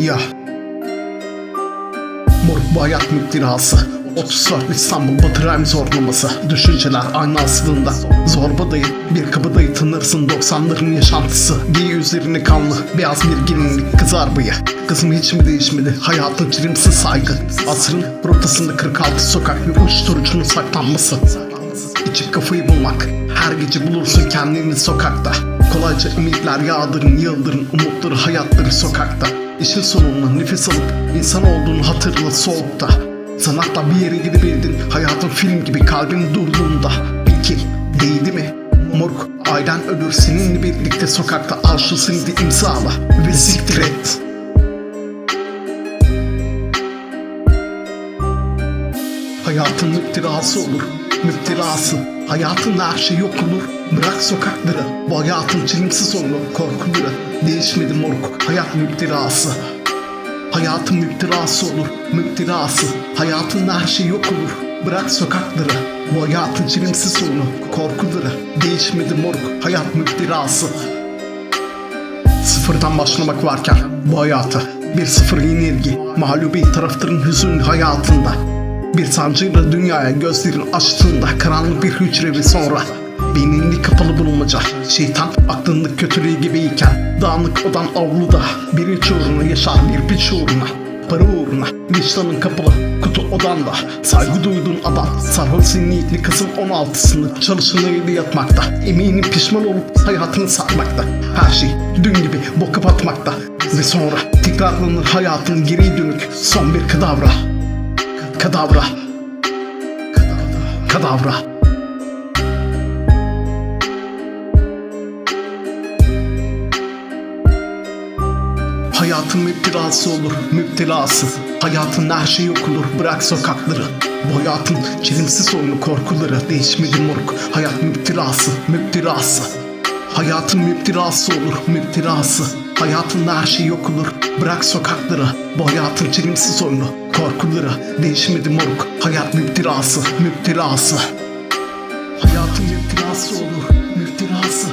Ya. Moruk bu hayat müptirası 34 İstanbul Batı Rhyme zorlaması. Düşünceler aynı aslında. Zorba dayı bir kabadayı tanırsın 90'ların yaşantısı Giy üzerini kanlı. Beyaz bir gelinlik kızar bıyı Kızım hiç mi değişmedi? Hayatın çirimsiz saygı. Asrın rotasında 46 sokak ve uyuşturucunun saklanması. İçip kafayı bulmak. Her gece bulursun kendini sokakta Kolayca ümitler yağdırın yıldırın Umutları hayatları sokakta. İşin sonunda nefes alıp insan olduğunu hatırla soğukta. Sanatla bir yere gidebildin Hayatın film gibi kalbin durduğunda. Bir kill değdi mi? Moruk ailen ölür seninle birlikte sokakta Al şu simidi imzala. Ve siktir et. Hayatın müptelası olur, müptelası. Hayatın her şey yok olur. Bırak sokakları, bu hayatın çelimsiz sonu, korkuları. Değişmedi moruk, hayat müptelası. Hayatın müptelası olur, müptelası. Hayatın her şey yok olur. Bırak sokakları, bu hayatın çelimsiz sonu, korkuları. Değişmedi moruk, hayat müptelası. Sıfırdan başlamak varken bu hayata bir sıfır yenilgi mağlubi taraftarın hüzünlü hayatında bir sancıyla dünyaya gözlerin açtığında karanlık bir hücrevi sonra beyninde kapalı bulunmaca. Şeytan aklında kötülüğü gibiyken dağınık odan avluda bir iç uğruna yaşar bir piç uğruna para uğruna vicdanın kapalı kutu odanda saygı duyduğun adam sarhoş niyetli kızın 16'sını çalışanıyla yatmakta. Eminim pişman olup hayatını satmakta her şey dün gibi boka batmakta. Ve sonra tekrarlanır hayatın geri dönük son bir kadavra kadavra. Kadavra. Hayatın müptelası olur, müptelası. Hayatın her şey yok olur, bırak sokakları. Bu hayatın çelimsiz sorunu korkuları Değişmedi moruk, hayat müptelası, müptelası. Hayatın müptelası olur, müptelası Hayatın her şey yok olur, bırak sokakları. Bu hayatın çelimsiz sorunu korkuları. Değişmedi moruk, hayat müptelası, müptelası. Hayatın müptelası olur, müptelası